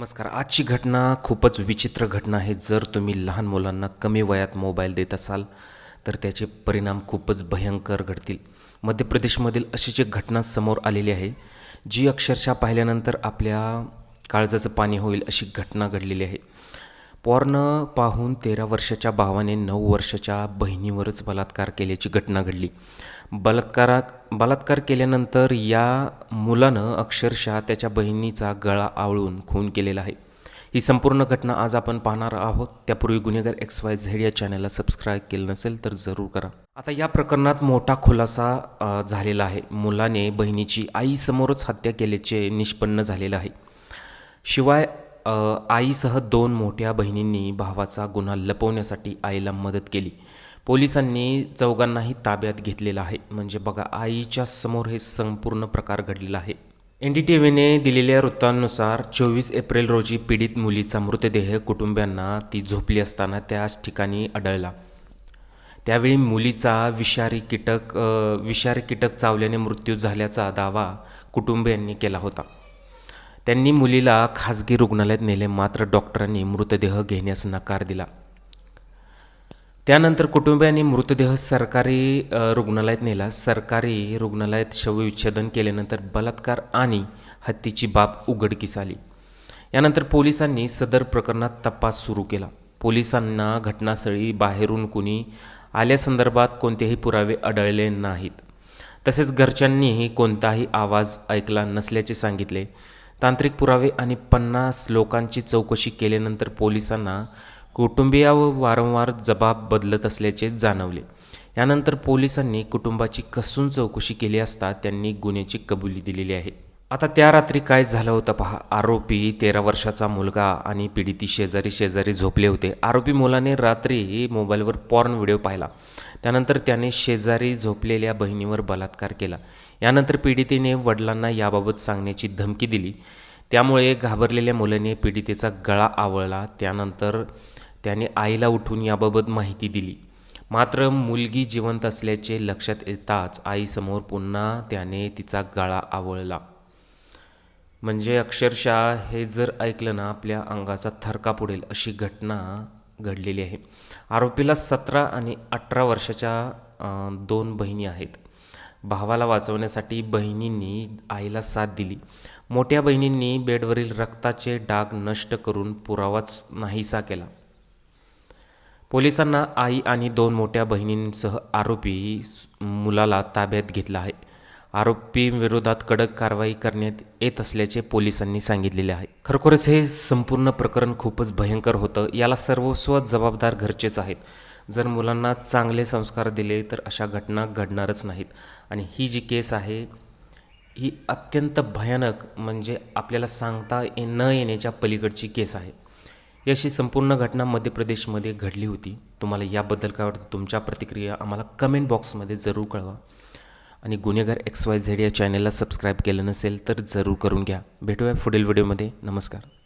नमस्कार. आजची घटना खूपच विचित्र घटना आहे. जर तुम्ही लहान मुलांना कमी वयात मोबाईल देत असाल तर त्याचे परिणाम खूपच भयंकर घडतील. मध्य प्रदेशमधील अशीच एक घटना समोर आलेली आहे जी अक्षरशः पाहिल्यानंतर आपल्या काळजाचं पाणी होईल अशी घटना घडलेली आहे. पॉर्न पाहून तेरा वर्षाच्या भावाने नऊ वर्षाच्या बहिणीवरच बलात्कार केल्याची घटना घडली. बलात्कारा बलात्कार केल्यानंतर या मुलानं अक्षरशः त्याच्या बहिणीचा गळा आवळून खून केलेला आहे. ही संपूर्ण घटना आज आपण पाहणार आहोत. त्यापूर्वी गुन्हेगार एक्स वाय झेड या चॅनलला सबस्क्राईब केलं नसेल तर जरूर करा. आता या प्रकरणात मोठा खुलासा झालेला आहे. मुलाने बहिणीची आईसमोरच हत्या केल्याचे निष्पन्न झालेलं आहे. शिवाय आईसह दोन मोठ्या बहिणींनी भावाचा गुन्हा लपवण्यासाठी आईला मदत केली. पोलिसांनी चौघांनाही ताब्यात घेतलेलं आहे. म्हणजे बघा आईच्या समोर हे संपूर्ण प्रकार घडलेला आहे. एन डी टी व्हीने दिलेल्या वृत्तानुसार चोवीस एप्रिल रोजी पीडित मुलीचा मृतदेह कुटुंबियांना ती झोपली असताना त्याच ठिकाणी आढळला. त्यावेळी मुलीचा विषारी कीटक विषारी कीटक चावल्याने मृत्यू झाल्याचा दावा कुटुंबियांनी केला होता. त्यांनी मुलीला खाजगी रुग्णालयात नेले मात्र डॉक्टरांनी मृतदेह घेण्यास नकार दिला. त्यानंतर कुटुंबियांनी मृतदेह सरकारी रुग्णालयात नेला. सरकारी रुग्णालयात शवविच्छेदन केल्यानंतर बलात्कार आणि हत्येची बाब उघडकीस आली. यानंतर पोलिसांनी सदर प्रकरणात तपास सुरू केला. पोलिसांना घटनास्थळी बाहेरून कुणी आल्यासंदर्भात कोणतेही पुरावे आढळले नाहीत. तसेच घरच्यांनीही कोणताही आवाज ऐकला नसल्याचे सांगितले. तांत्रिक पुरावे आणि पन्नास लोकांची चौकशी केल्यानंतर पोलिसांना कुटुंबियावर वारंवार जबाब बदलत असल्याचे जाणवले. यानंतर पोलिसांनी कुटुंबाची कसून चौकशी केली असता त्यांनी गुन्ह्याची कबुली दिलेली आहे. आता त्या रात्री काय झालं होतं पहा. आरोपी तेरा वर्षाचा मुलगा आणि पीडिती शेजारी शेजारी झोपले होते. आरोपी मुलाने रात्री मोबाईलवर पॉर्न व्हिडिओ पाहिला. त्यानंतर त्याने शेजारी झोपलेल्या बहिणीवर बलात्कार केला. यानंतर पीडितेने वडिलांना याबाबत सांगण्याची धमकी दिली. त्यामुळे घाबरलेल्या मुलाने पीडितेचा गळा आवळला. त्यानंतर त्याने आईला उठून याबाबत माहिती दिली. मात्र मुलगी जिवंत असल्याचे लक्षात येताच आईसमोर पुन्हा त्याने तिचा गळा आवळला. म्हणजे अक्षरशः हे जर ऐकलं ना आपल्या अंगाचा थरका पुढेल अशी घटना घडलेली आहे. आरोपीला सतरा आणि अठरा वर्षाच्या दोन बहिणी आहेत. भावाला वाचवण्यासाठी बहिणींनी आईला साथ दिली. मोठ्या बहिणींनी बेडवरील रक्ताचे डाग नष्ट करून पुरावाच नाहीसा केला. पोलिसांना आई आणि दोन मोठ्या बहिणींसह आरोपी मुलाला ताब्यात घेतला आहे. आरोपींविरोधात कडक कारवाई करण्यात येत असल्याचे पोलिसांनी सांगितलेले आहे. खरोखरच हे संपूर्ण प्रकरण खूपच भयंकर होतं. याला सर्वस्व जबाबदार घरचेच आहेत. जर मुलांना चांगले संस्कार दिले तर अशा घटना घडणारच नाहीत. आणि ही जी केस आहे ही अत्यंत भयानक म्हणजे आपल्याला सांगता ये- न येण्याच्या पलीकडची केस आहे. ही अशी संपूर्ण घटना मध्य प्रदेशमध्ये घडली होती. तुम्हाला याबद्दल काय वाटतं? तुमच्या प्रतिक्रिया आम्हाला कमेंट बॉक्समध्ये जरूर कळवा. आणि गुन्हेगार एक्स वाय झेड या चॅनलला सबस्क्राईब केलं नसेल तर जरूर करून घ्या. भेटूया पुढील व्हिडिओमध्ये नमस्कार.